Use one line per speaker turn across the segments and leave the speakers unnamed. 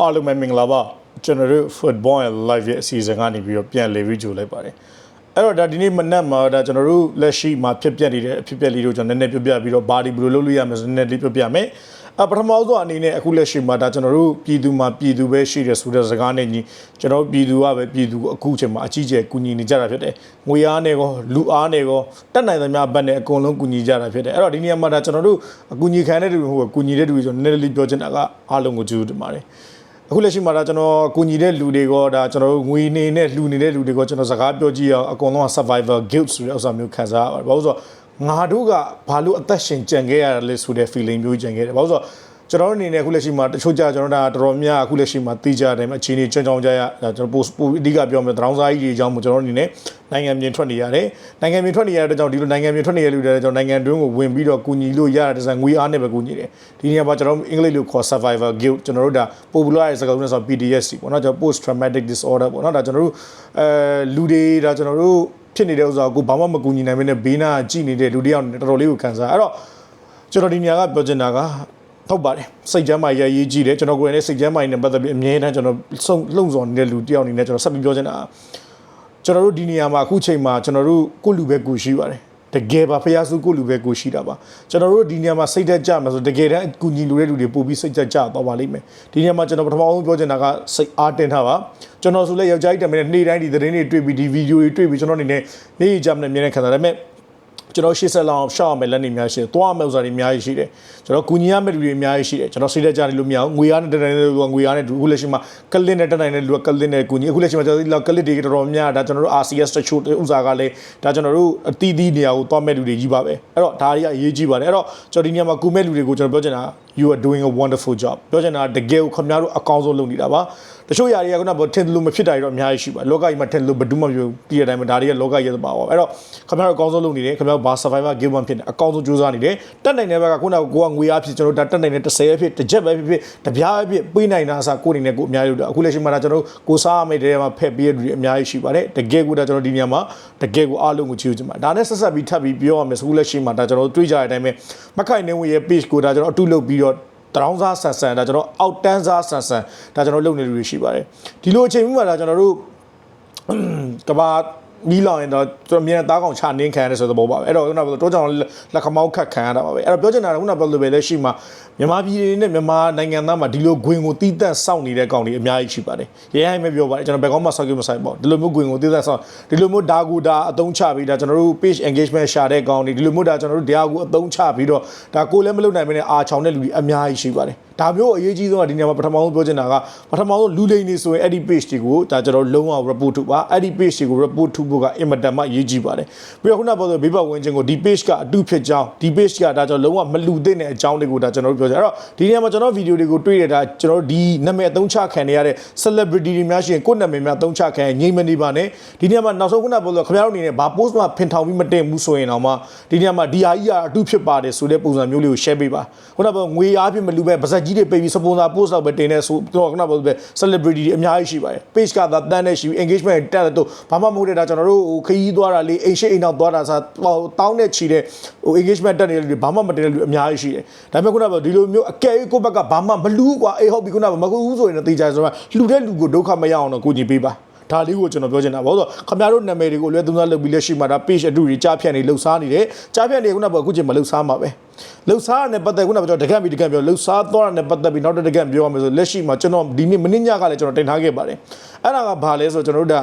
အားလုံးပဲမင်္ဂလာပါကျွန်တော်တို့ football and live ရဲ့အစီအစဉ်ကနေပြီးတော့ပြန်လည်ပြီးကြိုလိုက်ပါတယ်အဲ့တော့ဒါဒီနေ့မနက်မှာဒါကျွန်တော်တို့လက်ရှိမှာဖြစ်ပျက်နေတဲ့အဖြစ်ပျက်လေးတို့ကျွန်တော်နည်းနည်းပြောပြပြီးတော့ဘာဒီဘယ်လိုလုပ်လို့ရမလဲဆိုနည်းနည်းလေးပြောပြမယ်အပထမဆုံးအနေနဲ့အခုလက်ရှိမှာဒါကျွန်တော်တို့ပြည်သူမှာပြည်သူပဲရှိတယ်ဆိုတဲ့စကားနဲ့ညီကျွန်တော်ပြည်သူကပဲပြည်သူကိုအခုချိန်မှာအကြီးကျယ်ကူညီနေကြတာဖြစ်တယ်ငွေအားနဲ့ကောလူအားနဲ့ကောတက်နိုင်သမျှဘက်နဲ့အကုန်လုံးကူညီကြတာဖြစ်တယ်အဲ့တော့ဒီနေရာမှာဒါကျွန်တော်တို့အကူညီခံတဲ့သူဟိုကူညီတဲ့သူတွေကျွန်တော်နည်းနည်းလေးပြောချင်တာကအားလုံးကိုကျေးဇူးတင်ပါတယ် အခုလက်ရှိမှာဒါကျွန်တော်ကူညီတဲ့လူတွေကဒါကျွန်တော်တို့ငွေနေနဲ့လှူနေတဲ့လူတွေကကျွန်တော်စကားပြောကြည့်အောင်အကုန်လုံးက survivor guilt ဆိုတဲ့ဥစ္စာမျိုးခံစားရပါတယ်။ဘာလို့ဆိုတော့ငါတို့ကဘာလို့အသက်ရှင်ကြံခဲ့ရတာလဲဆိုတဲ့ feeling မျိုးကြံခဲ့တယ်။ဘာလို့ဆိုတော့ ကျွန်တော်တို့အနေနဲ့အခုလက်ရှိမှာတချို့ကြကျွန်တော်တို့ဒါတော်တော်များအခုလက်ရှိမှာသိကြတယ်မှာအခြေအနေကြောင်းကြောင်းကြရဒါကျွန်တော် post အဓိကပြောမယ်တရောင်းစားကြီးတွေအကြောင်းကိုကျွန်တော်တို့အနေနဲ့နိုင်ငံပြင်ထွက်နေရတယ်။နိုင်ငံပြင်ထွက်နေရတဲ့ကြောင့်ဒီလိုနိုင်ငံပြင်ထွက်နေရတဲ့လူတွေကျွန်တော်နိုင်ငံတွင်းကိုဝင်ပြီးတော့ကူညီလို့ရတဲ့ဆိုငွေအားနဲ့ပဲကူညီတယ်။ဒီနေရာမှာကျွန်တော်အင်္ဂလိပ်လိုခေါ် survivor guilt ကျွန်တော်တို့ဒါ popular ရဲ့စကားလုံးနဲ့ဆို PTSD ပေါ့နော်ကျွန်တော် post traumatic disorder ပေါ့နော်ဒါကျွန်တော်တို့အဲလူတွေဒါကျွန်တော်တို့ဖြစ်နေတဲ့ဥစ္စာကိုဘာမှမကူညီနိုင်မင်းနဲ့ဘေးနားကြည့်နေတဲ့လူတွေအောင်တော်တော်လေးကိုခံစားအဲ့တော့ကျွန်တော်ဒီနေရာကပြောချင်တာက ဟုတ်ပါတယ်စိတ်ချမ်းမာရရေးကြည့်တယ်ကျွန်တော်ကိုယ်နဲ့စိတ်ချမ်းမာနဲ့ပတ်သက်ပြီးအမြဲတမ်းကျွန်တော်စုံလုံစော်နေတဲ့လူတယောက်အနေနဲ့ကျွန်တော်ဆက်ပြီးပြောချင်တာကျွန်တော်တို့ဒီနေရာမှာအခုချိန်မှာကျွန်တော်တို့ကိုလူပဲကိုရှိပါတယ်တကယ်ပါဖះစုကိုလူပဲကိုရှိတာပါကျွန်တော်တို့ဒီနေရာမှာစိတ်သက်ကြမှာဆိုတကယ်တမ်းအကူညီလူတဲ့လူတွေပို့ပြီးစိတ်သက်ကြသွားပါလိမ့်မယ်ဒီနေရာမှာကျွန်တော်ပထမဆုံးပြောချင်တာကစိတ်အားတင်ထားပါကျွန်တော်ဆိုလဲယောက်ျားကြီးတမန်နဲ့နေ့တိုင်းဒီသတင်းတွေတွေ့ပြီးဒီဗီဒီယိုတွေတွေ့ပြီးကျွန်တော်အနေနဲ့နေ့ကြမ်းနဲ့မြင်နေခံစားရမယ် ကျွန်တော်ရှေ့ဆက်လောက်ရှောက်ရမယ်လက်နေများရှိတယ်။သွားရမယ်ဥစ္စာတွေအများကြီးရှိတယ်။ကျွန်တော်ကူညီရမယ့်လူတွေအများကြီးရှိတယ်။ကျွန်တော်စိတ်သက်ကြနေလို့မရဘူး။ငွေအားနဲ့တက်နိုင်တဲ့လူကငွေအားနဲ့အခုလက်ရှိမှာကလစ်နဲ့တက်နိုင်တဲ့လူကကလစ်နဲ့ကူညီအခုလက်ရှိမှာကျွန်တော်တို့ကလစ်တွေတော်တော်များဒါကျွန်တော်တို့ RCS တချို့ဥစ္စာကလည်းဒါကျွန်တော်တို့အတီးတီးနေရာကိုသွားမဲ့လူတွေကြီးပါပဲ။အဲ့တော့ဒါတွေကအရေးကြီးပါတယ်။အဲ့တော့ကျွန်တော်ဒီနေရာမှာကူမဲ့လူတွေကိုကျွန်တော်ပြောချင်တာ you are doing a wonderful job ပြောချင်တာတကယ်ကိုခင်ဗျားတို့အကောင်းဆုံးလုပ်နေတာပါတချို့ຢာတွေကခုနကထင်လို့မဖြစ်တာတွေတော့အများကြီးရှိပါလောကကြီးမှာထင်လို့ဘယ်သူမှမပြောပြတဲ့အတိုင်းမှာဒါတွေကလောကကြီးရဲ့ပါပါအဲ့တော့ခင်ဗျားတို့အကောင်းဆုံးလုပ်နေတယ်ခင်ဗျားတို့ဘာ survivor game one ဖြစ်နေအကောင်းဆုံးကြိုးစားနေတယ်တက်နိုင်တဲ့ဘက်ကခုနကကိုကငွေအားဖြစ်ကျွန်တော်တို့တက်နိုင်တဲ့30ဖြစ်တစ်ချက်ပဲဖြစ်ဖြစ်တပြားပဲဖြစ်ပေးနိုင်တာအစားကိုအနေနဲ့ကိုအများကြီးလုပ်တာအခုလက်ရှိမှာဒါကျွန်တော်တို့ကိုစားရမယ့်တဲမှာဖက်ပေးရတဲ့လူတွေအများကြီးရှိပါတယ်တကယ်ကိုဒါကျွန်တော်ဒီနေရာမှာတကယ်ကိုအားလုံးကိုချီးကျူးချင်ပါဒါနဲ့ဆက်ဆက်ပြီးထပ်ပြီးပြောရမယ်အခုလက်ရှိမှာဒါကျွန်တော်တို့တွေးကြတဲ့အတိုင်းပဲမခိုင်နေဝင်ရဲ့ page ကိုဒါကျွန်တော်အတူလုပ်ပြီးတော့ တရောင်းစားဆန်ဆန်ဒါကျွန်တော်အောက်တန်းစားဆန်ဆန်ဒါကျွန်တော်လုပ်နေလူတွေရှိပါတယ်ဒီလိုအချိန်မျိုးမှာဒါကျွန်တော်တို့ကဘာ မီးလောင်ရင်တော့ကျွန်တော်မြင်တဲ့သားကောင်ချနင်းခံရတဲ့ဆိုတဲ့ဘောပါပဲအဲ့တော့ခုနကပြောတိုးကြောင်လက်ခမောက်ခတ်ခံရတာပါပဲအဲ့တော့ပြောချင်တာကခုနကပြောလို့ပဲလက်ရှိမှာမြန်မာပြည်တွေနဲ့မြန်မာနိုင်ငံသားမှာဒီလိုဂွင်ကိုတီးတက်စောင့်နေတဲ့ကောင်တွေအများကြီးရှိပါတယ်ရဲဟိုင်းပဲပြောပါတယ်ကျွန်တော်ဘယ်ကောင်းမှစောင့်ကြည့်မဆိုင်ပါဘူးဒီလိုမျိုးဂွင်ကိုတီးတက်စောင့်ဒီလိုမျိုးဒါကူဒါအသုံးချပြီးဒါကျွန်တော်တို့ page engagement ရှာတဲ့ကောင်တွေဒီလိုမျိုးဒါကျွန်တော်တို့တရားကူအသုံးချပြီးတော့ဒါကိုလည်းမလုပ်နိုင်မနဲ့အာချောင်တဲ့လူတွေအများကြီးရှိပါတယ် ဒါမျိုးအရေးကြီးဆုံးကဒီနေရာမှာပထမဆုံးပြောချင်တာကပထမဆုံးလူလိန်နေဆိုရင်အဲ့ဒီ page တွေကိုဒါကျွန်တော်လုံးဝ report ထုတ်ပါအဲ့ဒီ page တွေကို report ထုတ်ဖို့ကအင်မတန်မှအရေးကြီးပါတယ်ပြီးတော့ခုနပြောဆိုဘေးပတ်ဝန်းကျင်ကိုဒီ page ကအတူဖြစ်ကြောင်းဒီ page ကဒါကျွန်တော်လုံးဝမလူသင့်တဲ့အကြောင်းတွေကိုဒါကျွန်တော်တို့ပြောကြအဲ့တော့ဒီနေရာမှာကျွန်တော်ဗီဒီယိုတွေကိုတွေ့ရတာကျွန်တော်ဒီနာမည်အသုံးချခံနေရတဲ့ celebrity တွေများရှိရင်ကိုယ့်နာမည်များအသုံးချခံငြိမ်မနေပါနဲ့ဒီနေရာမှာနောက်ဆုံးခုနပြောဆိုခင်ဗျားတို့အနေနဲ့ဘာ post မှာဖင်ထောင်ပြီးမတင်ဘူးဆိုရင်တော့မှဒီနေရာမှာဒီဟာကြီးကအတူဖြစ်ပါတယ်ဆိုတဲ့ပုံစံမျိုးလေးကို share ပေးပါခုနပြောငွေအားဖြင့်မလူပဲဗဇက်ကြတွေပေးပြီး sponsor post တော့ပဲတင်နေဆိုတော့ခုနပြောပဲ celebrity တွေအများကြီးရှိပါတယ် page ကသာတန်းနေရှိ engagement တက်တဲ့တော့ဘာမှမဟုတ်တဲ့ဒါကျွန်တော်တို့ဟိုခရီးသွားတာလေးအိမ်ရှိအိမ်နောက်သွားတာစားတောင်းနဲ့ချီတဲ့ဟို engagement တက်နေတဲ့လူတွေဘာမှမတင်တဲ့လူအများကြီးရှိတယ်ဒါပေမဲ့ခုနပြောဒီလိုမျိုးအကယ်၍ကိုယ့်ဘက်ကဘာမှမလူးกว่าအေးဟုတ်ပြီခုနကမကူဘူးဆိုရင်တော့တေချာဆိုတော့လှူတဲ့လူကိုဒုက္ခမရအောင်တော့ကိုကြည့်ပေးပါ ဒါလေးကိုကျွန်တော်ပြောချင်တာဘာလို့ဆိုခမရတို့နာမည်တွေကိုလည်းသုံးစားလုပ်ပြီးလက်ရှိမှာဒါ page အတူတွေကြားဖြတ်နေလှုပ်ရှားနေတယ်ကြားဖြတ်နေခုနကအခုချိန်မှာလှုပ်ရှားမှာပဲလှုပ်ရှားရတဲ့ပတ်သက်ခုနကကျွန်တော်တကန့်ပြီးတကန့်ပြောလှုပ်ရှားသွားတဲ့ပတ်သက်ပြီးနောက်တစ်တကန့်ပြောရမယ်ဆိုလက်ရှိမှာကျွန်တော်ဒီနေ့မနေ့ညကလည်းကျွန်တော်တင်ထားခဲ့ပါတယ်အဲ့ဒါကဘာလဲဆိုကျွန်တော်တို့ဒါ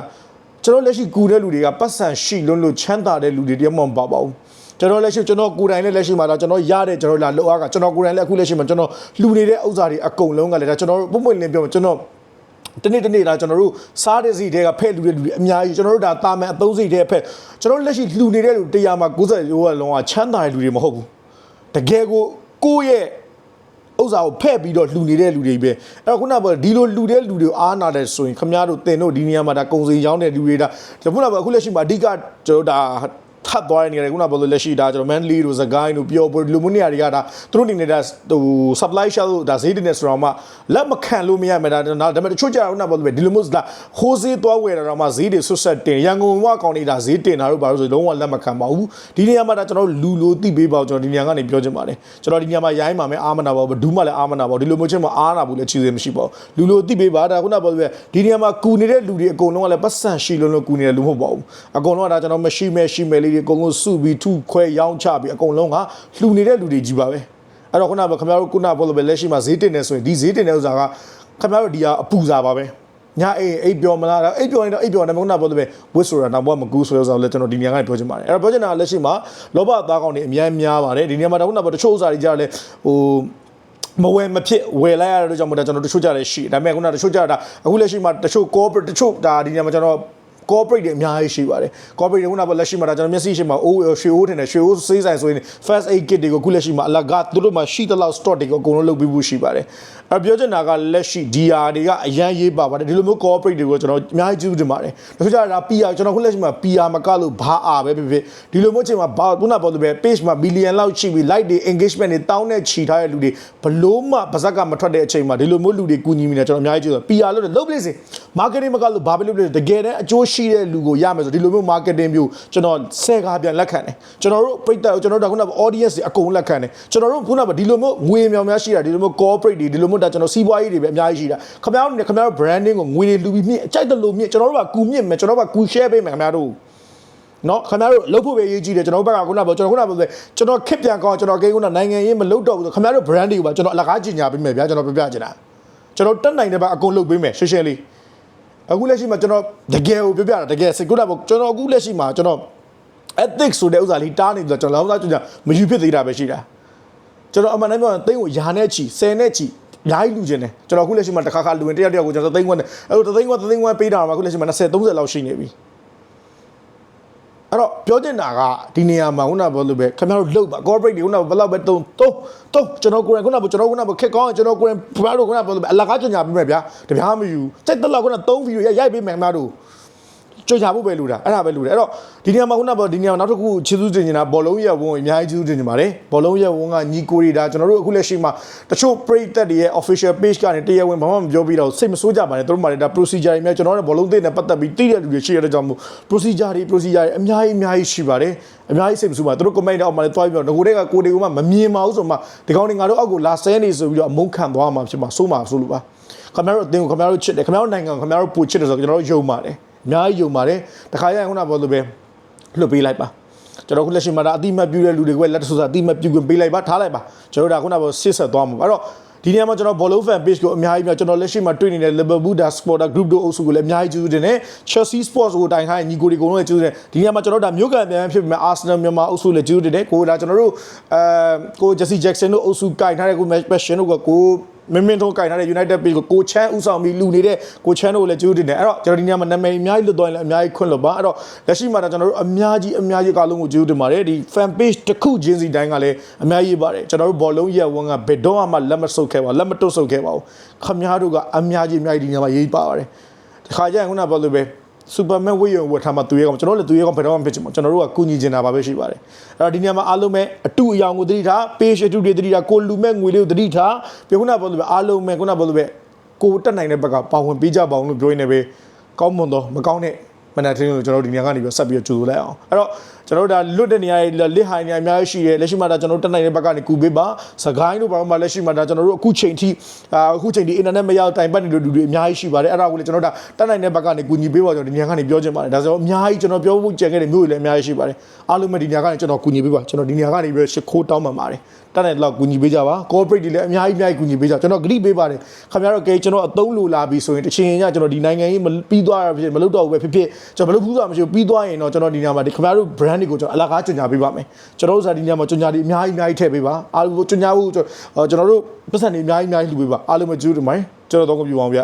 ကျွန်တော်လက်ရှိကူတဲ့လူတွေကပတ်စံရှိလွန်းလို့ချမ်းသာတဲ့လူတွေတည်းမှမပါပါဘူးကျွန်တော်လက်ရှိကျွန်တော်ကိုယ်တိုင်လည်းလက်ရှိမှာဒါကျွန်တော်ရတဲ့ကျွန်တော်လာလောက်အားကကျွန်တော်ကိုယ်တိုင်လည်းအခုလက်ရှိမှာကျွန်တော်လှူနေတဲ့ဥစ္စာတွေအကုန်လုံးကလည်းဒါကျွန်တော်ပုံပွင့်လင်းပြောကျွန်တော် တနေ့တနေ့ဒါကျွန်တော်တို့စားတဲ့စီတွေကဖဲ့လူတဲ့လူတွေအများကြီးကျွန်တော်တို့ဒါတာမန်အသုံးစီတွေဖဲ့ကျွန်တော်လက်ရှိလှူနေတဲ့လူတရားမှာ90ရိုးကလုံးဝချမ်းသာတဲ့လူတွေမဟုတ်ဘူးတကယ်ကိုကိုယ့်ရဲ့ဥစ္စာကိုဖဲ့ပြီးတော့လှူနေတဲ့လူတွေပဲအဲ့တော့ခုနကဒီလိုလှူတဲ့လူတွေကိုအားနာတယ်ဆိုရင်ခမရတို့တင်တို့ဒီနေရာမှာဒါကုံစင်ရောင်းတဲ့လူတွေဒါခုနကအခုလက်ရှိမှာအဓိကကျွန်တော်တို့ဒါ ထပ်သွားတဲ့နေရာတွေခုနပြောလို့လက်ရှိဒါကျွန်တော် Manly တို့ Zagai တို့ပြောပေါ်ဒီလိုမျိုးနေရာတွေကဒါသူတို့အနေနဲ့ဒါဟို supply shop တို့ဒါဈေးတင်နေဆိုတော့မှလက်မခံလို့မရမယ်ဒါဒါဒါပေမဲ့တချို့ကြတော့ခုနပြောလို့ပဲဒီလိုမျိုးဒါဟိုးဈေးသွားဝယ်တာတော့မှဈေးတွေဆွတ်ဆက်တင်ရန်ကုန်ဝကောင်နေတာဈေးတင်တာတို့ဘာလို့ဆိုလုံးဝလက်မခံပါဘူးဒီနေရာမှာဒါကျွန်တော်လူလိုသိပေးပါကျွန်တော်ဒီနေရာကနေပြောချင်ပါတယ်ကျွန်တော်ဒီနေရာမှာရိုင်းပါမယ်အာမနာပါဘူးဘူးမှလည်းအာမနာပါဘူးဒီလိုမျိုးချင်းမအားနာဘူးလည်းချီစင်မရှိပါဘူးလူလိုသိပေးပါဒါခုနပြောလို့ပဲဒီနေရာမှာကူနေတဲ့လူတွေအကုန်လုံးကလည်းပတ်စံရှိလုံးလုံးကူနေတယ်လူမဟုတ်ပါဘူးအကုန်လုံးကဒါကျွန်တော်မရှိမဲ့ရှိမဲ့လေးတွေအကုန်လုံးစုပြီးထုခွဲရောင်းချပြီးအကုန်လုံးကလှူနေတဲ့လူတွေကြီးပါပဲအဲ့တော့ခုနကခင်ဗျားတို့ခုနပြောလို့ပဲလက်ရှိမှာဈေးတင်နေဆိုရင်ဒီဈေးတင်တဲ့ဥစ္စာကခင်ဗျားတို့ဒီကအပူစားပါပဲညာအိအိပ်ပြောမလားအိပ်ပြောရင်တော့အိပ်ပြောတယ်မဟုတ်နာပြောလို့ပဲဝစ်ဆိုတာတော့ဘာမကူဆိုတဲ့ဥစ္စာကိုလည်းကျွန်တော်ဒီနေရာကနေပြောချင်ပါတယ်အဲ့တော့ပြောချင်တာကလက်ရှိမှာလောဘသားကောင်တွေအများများပါတယ်ဒီနေရာမှာတော့ခုနကတချို့ဥစ္စာတွေကြားလဲဟိုမဝယ်မဖြစ်ဝယ်လိုက်ရတဲ့အတွက်ကြောင့်မို့ဒါကျွန်တော်တချို့ကြတယ်ရှိဒါပေမဲ့ခုနကတချို့ကြတာအခုလက်ရှိမှာတချို့ corporate တချို့ဒါဒီနေရာမှာကျွန်တော် corporate တွေအများကြီးရှိပါတယ် corporate တွေခုနကလက်ရှိမှာဒါကျွန်တော်မျက်စိရှိမှာအိုးရွှေအိုးထင်တယ်ရွှေအိုးစေးဆိုင်ဆိုရင် first aid kit တွေကိုအခုလက်ရှိမှာအလကားသူတို့မှာရှိသလောက် stock တွေကိုအကုန်လုံးလုပ်ပြီးဖို့ရှိပါတယ်အပြောချင်တာကလက်ရှိ DR တွေကအရန်ရေးပါပါတယ်ဒီလိုမျိုး corporate တွေကိုကျွန်တော်အများကြီးကျေးဇူးတင်ပါတယ်တချို့ကြတာ PR ကျွန်တော်ခုလက်ရှိမှာ PR မကလို့ဘာအားပဲဖြစ်ဖြစ်ဒီလိုမျိုးချိန်မှာဘာခုနပေါ်လို့ပဲ page မှာ billion လောက်ရှိပြီး like တွေ engagement တွေတောင်းနဲ့ချီထားတဲ့လူတွေဘလို့မှပါဇက်ကမထွက်တဲ့အချိန်မှာဒီလိုမျိုးလူတွေကူညီမိနေကျွန်တော်အများကြီးကျေးဇူး PR လို့လုပ်ပလိစေ marketing မကလို့ဘာပဲလုပ်လို့တကယ်တမ်းအကျိုးရှိတဲ့လူကိုရမယ်ဆိုဒီလိုမျိုး marketing မျိုးကျွန်တော်ဆဲကားပြန်လက်ခံတယ်ကျွန်တော်တို့ပြိတ္တကျွန်တော်တို့ခုနက audience တွေအကုန်လက်ခံတယ်ကျွန်တော်တို့ခုနကဒီလိုမျိုးငွေမြောင်များရှိတာဒီလိုမျိုး corporate တွေဒီလိုမျိုးဒါကျွန်တော်စီးပွားရေးတွေပဲအများကြီးရှိတာခင်ဗျားတို့နေခင်ဗျားတို့ branding ကိုငွေတွေလူပြီးမြင့်အကြိုက်တယ်လို့မြင့်ကျွန်တော်တို့ကကူမြင့်မယ်ကျွန်တော်တို့ကကူ share ပေးမယ်ခင်ဗျားတို့နော်ခင်ဗျားတို့လှုပ်ဖို့ပဲရေးကြည့်တယ်ကျွန်တော်တို့ဘက်ကခုနကပြောကျွန်တော်ခုနကပြောတယ်ကျွန်တော်ခစ်ပြန်ကောင်းကျွန်တော်ကိန်းခုနနိုင်ငံရေးမလှုပ်တော့ဘူးဆိုခင်ဗျားတို့ brand တွေကိုပါကျွန်တော်အလကားကြီးညာပေးမယ်ဗျာကျွန်တော်ပြပြချင်တာကျွန်တော်တက်နိုင်တဲ့ဘက်အကုန်လှုပ်ပေးမယ်ရှင်းရှင်းလေး အခုလက်ရှိမှာကျွန်တော်တကယ်ကိုပြပြတာတကယ်စကုတာပေါ့ကျွန်တော်အခုလက်ရှိမှာကျွန်တော် ethics ဆိုတဲ့ဥစ္စာလေးတားနေပြီးတော့ကျွန်တော်လောက်သားကျွန်တော်မယူဖြစ်သေးတာပဲရှိတာကျွန်တော်အမှန်တမ်းပြောရင်သိန်းကိုယာနဲ့ချီ10နဲ့ချီအများကြီးလူချင်းတယ်ကျွန်တော်အခုလက်ရှိမှာတစ်ခါခါလူဝင်တယောက်တယောက်ကိုကျွန်တော်သိန်းခွန်းနဲ့အဲ့တော့သိန်းခွန်းသိန်းခွန်းပေးတာမှာအခုလက်ရှိမှာ20 30လောက်ရှိနေပြီ အဲ့တော့ပြောချင်တာကဒီနေရာမှာခုနကပြောလို့ပဲခင်ဗျားတို့လှုပ်ပါ corporate တွေခုနကဘယ်လောက်ပဲတုံးတုံးတုံးကျွန်တော်ကိုယ်တိုင်ခုနကကျွန်တော်ခုနကခက်ကောင်းကျွန်တော်ကိုယ်တိုင်ခင်ဗျားတို့ခုနကပြောလို့ပဲအလကားကြညာပြီးမယ်ဗျာတပြားမယူစိတ်တက်လောက်ခုန3ဗီဒီယိုရိုက်ပေးမယ်ခင်ဗျားတို့ ကြွချဖို့ပဲလူတာအဲ့ဒါပဲလူတယ်အဲ့တော့ဒီနေရာမှာခုနကဒီနေရာမှာနောက်တစ်ခုခြေစူးတင်နေတာဘောလုံးရက်ဝန်းအများကြီးခြေစူးတင်နေပါတယ်ဘောလုံးရက်ဝန်းကညီကိုရီဒါကျွန်တော်တို့အခုလက်ရှိမှာတချို့ပရိသတ်တွေရဲ့ official page ကနေတရားဝင်ဘာမှမပြောပြီးတော့စိတ်မဆိုးကြပါနဲ့တို့မှလည်းဒါ procedure တွေများကျွန်တော်တို့ဘောလုံးသိတဲ့ပတ်သက်ပြီးတည်တဲ့လူတွေရှိရတဲ့ကြောင့်မို့ procedure တွေ procedure တွေအများကြီးအများကြီးရှိပါတယ်အများကြီးစိတ်မဆိုးပါတို့ comment အောက်မှာလည်းတွားပြီးတော့ငကိုတွေကကိုတွေကမှမမြင်ပါဘူးဆိုမှဒီကောင်းတွေငါတို့အောက်ကိုလာဆဲနေဆိုပြီးတော့အမုန်းခံသွားမှာဖြစ်မှာစိုးမှာဆိုလို့ပါခင်ဗျားတို့အတင်းကိုခင်ဗျားတို့ချစ်တယ်ခင်ဗျားတို့နိုင်ငံကိုခင်ဗျားတို့ပူချစ်တယ်ဆိုတော့ကျွန်တော်တို့ယုံပါတယ် အများကြီးယုံပါတယ်တခါရရင်ခုနကပြောလို့ပဲလွတ်ပေးလိုက်ပါကျွန်တော်ခုလက်ရှိမှာဒါအတိမတ်ပြူတဲ့လူတွေကလက်တဆူစာအတိမတ်ပြူခွင့်ပေးလိုက်ပါထားလိုက်ပါကျွန်တော်တို့ဒါခုနကပြောစစ်ဆက်သွားမှာအဲ့တော့ဒီနေရာမှာကျွန်တော် Bollo fan page ကိုအများကြီးများကျွန်တော်လက်ရှိမှာတွေ့နေတဲ့ Liverpool da supporter group တို့အုပ်စုကိုလည်းအများကြီးကျေးဇူးတင်တယ် Chelsea Sports ကိုတိုင်ထားတဲ့ညီကိုတွေအကုန်လုံးလည်းကျေးဇူးတင်ဒီနေရာမှာကျွန်တော်ဒါမြို့ကန်ပြန်ဖြစ်ပြီးမှ Arsenal မြန်မာအုပ်စုလည်းကျေးဇူးတင်တယ်ကိုဒါကျွန်တော်တို့အဲကို Jesse Jackson တို့အုပ်စုကင်ထားတဲ့ကို Match Passion တို့ကကို မင်းမင်းတို့ကင်ထားတဲ့ United page ကိုကိုချမ်းဥဆောင်ပြီးလူနေတဲ့ကိုချမ်းတို့ကိုလည်းကျေးဇူးတင်တယ်အဲ့တော့ကျွန်တော်ဒီနေရာမှာနာမည်အများကြီးလွတ်သွားရင်လည်းအများကြီးခွင့်လွတ်ပါအဲ့တော့လက်ရှိမှာဒါကျွန်တော်တို့အများကြီးအများကြီးကလုံးကိုကျေးဇူးတင်ပါတယ်ဒီ fan page တစ်ခုချင်းစီတိုင်းကလည်းအများကြီးပါတယ်ကျွန်တော်တို့ဘောလုံးရက်ဝန်းကဘယ်တော့မှလက်မဆုပ်ခဲ့ပါလက်မတွတ်ဆုပ်ခဲ့ပါဘူးခမည်းတော်ကအများကြီးအများကြီးဒီနေရာမှာရေးပါပါတယ်ဒီခါကျရင်ခုနကပြောလို့ပဲ စူပါမန်ဝေးရုံဝတ်ထားမှသူရဲကောင်ကျွန်တော်လည်းသူရဲကောင်ဘယ်တော့မှဖြစ်ချင်မှာကျွန်တော်တို့ကကူညီနေတာပါပဲရှိပါတယ်အဲ့တော့ဒီနေရာမှာအားလုံးပဲအတူအယောင်ကိုသတိထား page အတူတွေသတိထားကိုလူမဲ့ငွေလေးကိုသတိထားပြောခုနကပြောလို့ပဲအားလုံးပဲခုနကပြောလို့ပဲကိုတက်နိုင်တဲ့ဘက်ကပါဝင်ပေးကြပါအောင်လို့ပြောရင်းနဲ့ပဲကောင်းမွန်တော့မကောင်းတဲ့မနက်ထင်းကိုကျွန်တော်တို့ဒီနေရာကနေပြီးဆက်ပြီးကြိုဆိုလိုက်အောင်အဲ့တော့ ကျွန်တော်တို့ဒါလွတ်တဲ့နေရာတွေလစ်ဟိုင်နေရာအများကြီးရှိတယ်လက်ရှိမှာဒါကျွန်တော်တို့တက်နိုင်တဲ့ဘက်ကနေကူပေးပါစကိုင်းတို့ဘာမှလက်ရှိမှာဒါကျွန်တော်တို့အခုချိန်ထိအခုချိန်ထိအင်တာနက်မရောက်တိုင်ပတ်နေတဲ့လူတွေအများကြီးရှိပါတယ်အဲ့ဒါကိုလည်းကျွန်တော်တို့တက်နိုင်တဲ့ဘက်ကနေကူညီပေးပါကျွန်တော်ဒီနေရာကနေပြောချင်ပါတယ်ဒါဆိုတော့အများကြီးကျွန်တော်ပြောဖို့ကြံခဲ့တဲ့မျိုးတွေလည်းအများကြီးရှိပါတယ်အားလုံးပဲဒီနေရာကနေကျွန်တော်ကူညီပေးပါကျွန်တော်ဒီနေရာကနေပြီးရှ िख ိုးတောင်းပန်ပါတယ်တက်နိုင်တော့ကူညီပေးကြပါ corporate တွေလည်းအများကြီးအများကြီးကူညီပေးကြကျွန်တော်ဂရိပေးပါတယ်ခင်ဗျားတို့ကဲကျွန်တော်အသုံးလိုလာပြီဆိုရင်တစ်ချိန်ညကျွန်တော်ဒီနိုင်ငံကြီးမပြီးသွားရဖြစ်မလုပ်တော့ဘူးပဲဖြစ်ဖြစ်ကျွန်တော်မလုပ်ဘူးဆိုတာမရှိဘူးပြီးသွားရင်တော့ကျွန်တော်ဒီနေရာမှာဒီခင်ဗျားတို့ brand တွေကိုကျွန်တော်အလကားကြညာပေးပါမယ်ကျွန်တော်တို့စာဒီနေရာမှာကြညာတွေအများကြီးအများကြီးထည့်ပေးပါအားလုံးကြညာဖို့ကျွန်တော်တို့ပတ်စံတွေအများကြီးအများကြီးလှူပေးပါအားလုံးပဲကျေးဇူးတင်ပါတယ်ကျွန်တော်တော့ကြပြပါအောင်ဗျ